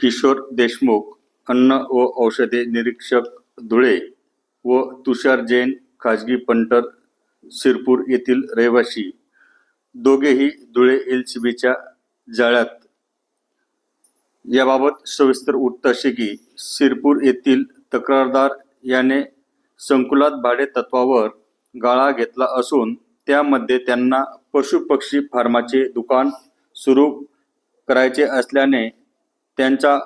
किशोर देशमुख अन्न व औषधे निरीक्षक धुळे व तुषार जैन खाजगी पंटर सिरपूर येथील रहिवासी. दोघेही धुळे एल सी बीच्या जाळ्यात. याबाबत सविस्तर वृत्त असे की सिरपूर येथील तक्रारदार याने संकुलात भाडे तत्वावर गाळा घेतला असून त्यामध्ये त्यांना पशुपक्षी फार्माचे दुकान सुरू करायचे असल्याने त्यांचा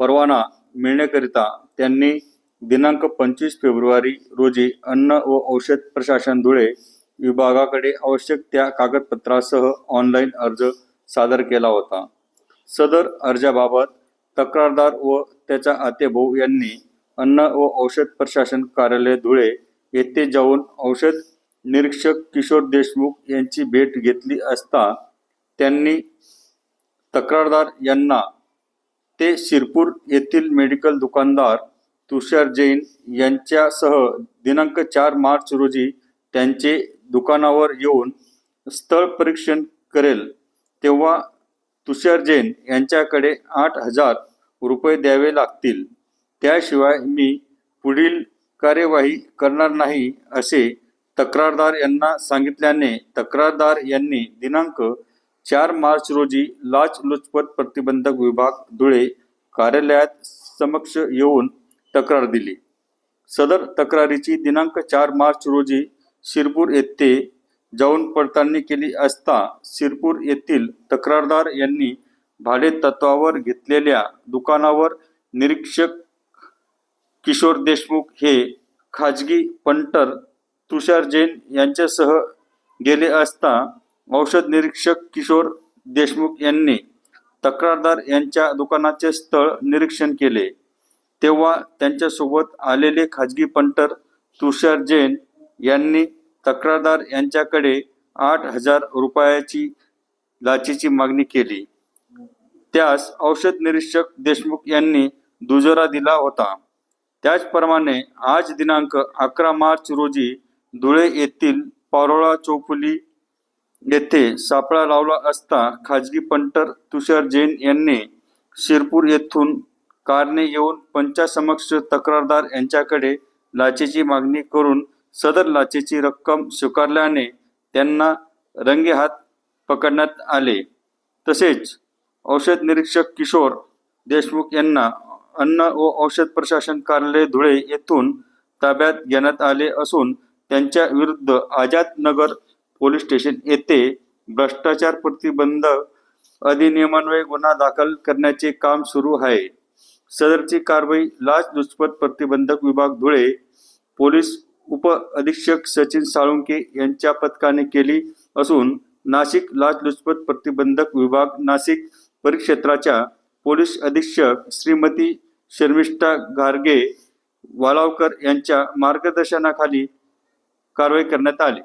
परवाना मिळण्याकरिता त्यांनी दिनांक पंचवीस फेब्रुवारी रोजी अन्न व औषध प्रशासन धुळे विभागाकडे आवश्यक त्या कागदपत्रासह ऑनलाईन अर्ज सादर केला होता. सदर अर्जाबाबत तक्रारदार व त्याचा आतेभाऊ यांनी अन्न व औषध प्रशासन कार्यालय धुळे येथे जाऊन औषध निरीक्षक किशोर देशमुख यांची भेट घेतली असता त्यांनी तक्रारदार यांना ते शिरपूर येथील मेडिकल दुकानदार तुषार जैन यांच्यासह दिनांक चार मार्च रोजी त्यांचे दुकानावर येऊन स्थळ परीक्षण करेल. तेव्हा तुषार जैन यांच्याकडे आठ हजार रुपये द्यावे लागतील. त्याशिवाय मी पुढील कार्यवाही करणार नाही असे तक्रारदार यांना सांगितल्याने तक्रारदार यांनी दिनांक चार मार्च रोजी लाचलुचपत प्रतिबंधक विभाग धुळे कार्यालयात समक्ष येऊन तक्रार दिली. सदर तक्रारीची दिनांक चार मार्च रोजी शिरपूर येथे जाऊन पडताळणी केली असता शिरपूर येथील तक्रारदार यांनी भाडे तत्वावर घेतलेल्या दुकानावर निरीक्षक किशोर देशमुख हे खाजगी पंटर तुषार जैन यांच्यासह गेले असता औषध निरीक्षक किशोर देशमुख यांनी तक्रारदार यांच्या दुकानाचे स्थळ निरीक्षण केले. तेव्हा त्यांच्यासोबत आलेले खाजगी पंटर तुषार जैन यांनी तक्रारदार यांच्याकडे आठ हजार रुपयाची लाचेची मागणी केली. त्यास औषध निरीक्षक देशमुख यांनी दुजोरा दिला होता. त्याचप्रमाणे आज दिनांक अकरा मार्च रोजी धुळे येथील पारोळा चौफुली येथे सापळा लावला असता खाजगी पंटर तुषार जैन यांनी शिरपूर येथून कारने येऊन पंचासमक्ष तक्रारदार यांच्याकडे लाचेची मागणी करून सदर लाचेची रक्कम स्वीकारल्याने त्यांना रंगेहात पकडण्यात आले. तसेच औषध निरीक्षक किशोर देशमुख यांना अन्न व औषध प्रशासन कार्यालय धुळे येथून ताब्यात घेण्यात आले असून त्यांच्या विरुद्ध आझाद नगर पोलीस स्टेशन येथे भ्रष्टाचार प्रतिबंध अधिनियमान्वये गुन्हा दाखल करण्याचे काम सुरू आहे. सदरची कारवाई लाच लाचलुचपत प्रतिबंधक विभाग धुळे पोलीस उप अधीक्षक सचिन साळुंके यांच्या पथकाने केली असून नाशिक लाचलुचपत प्रतिबंधक विभाग नाशिक परिक्षेत्राच्या पोलीस अधीक्षक श्रीमती शर्मिष्ठा गारगे वालावकर यांच्या मार्गदर्शनाखाली कारवाई करण्यात आली.